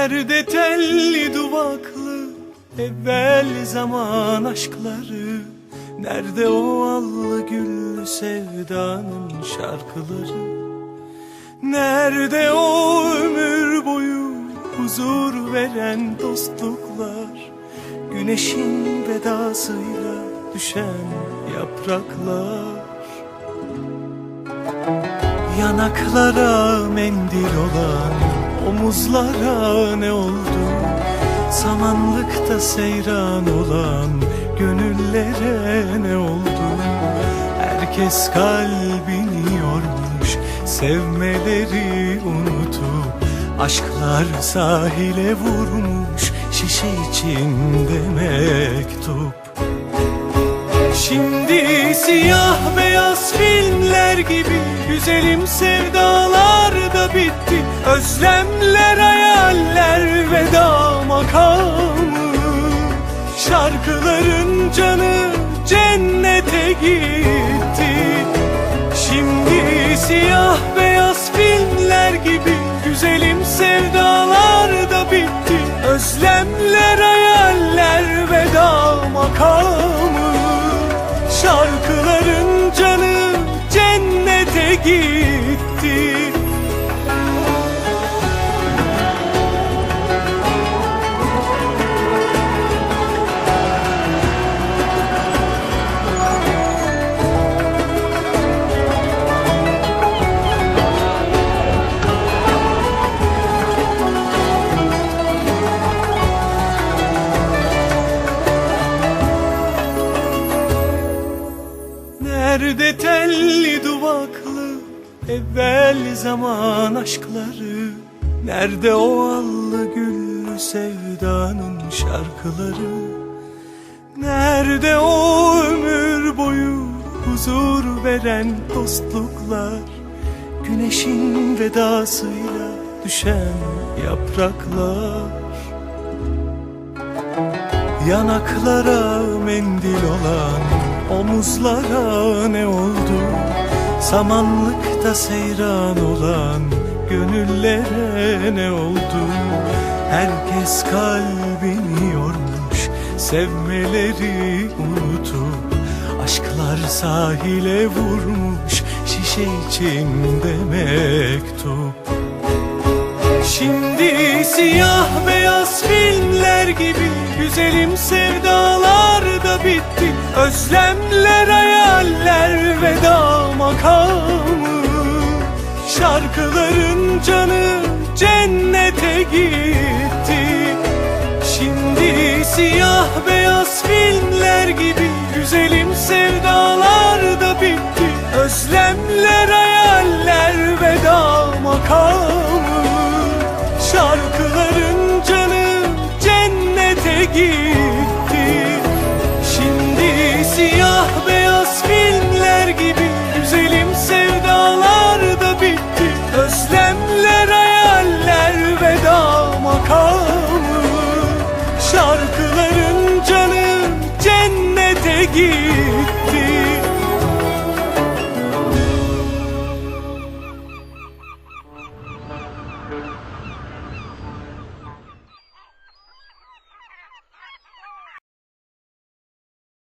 Nerede telli duvaklı evvel zaman aşkları. Nerede o allı güllü sevdanın şarkıları? Nerede o ömür boyu huzur veren dostluklar? Güneşin vedasıyla düşen yapraklar. Yanaklara mendil olan omuzlara ne oldu? Samanlıkta seyran olan gönüllere ne oldu? Herkes kalbini yormuş sevmeleri unutup Aşklar sahile vurmuş şişe içinde mektup Şimdi siyah beyaz filmler gibi Güzelim sevdalar da bitti. Özlemler, hayaller, veda makamı. Şarkıların canı cennete gitti. Şimdi siyah beyaz filmler gibi Güzelim sevdalar gitti. Nerede telli duvaklı evvel zaman aşkları Nerede o allı güllü sevdanın şarkıları? Nerede o ömür boyu huzur veren dostluklar? Güneşin vedasıyla düşen yapraklar? Yanaklara mendil olan omuzlara ne oldu? Samanlıkta seyran olan gönüllere ne oldu? Herkes kalbini yormuş sevmeleri unutup Aşklar sahile vurmuş şişe içinde mektup. Şimdi siyah beyaz filmler gibi Güzelim sevdalar da bitti. Özlemler, hayaller, veda makamı Şarkıların canı cennete gitti. Şimdi siyah beyaz filmler gibi Güzelim sevdalar makamı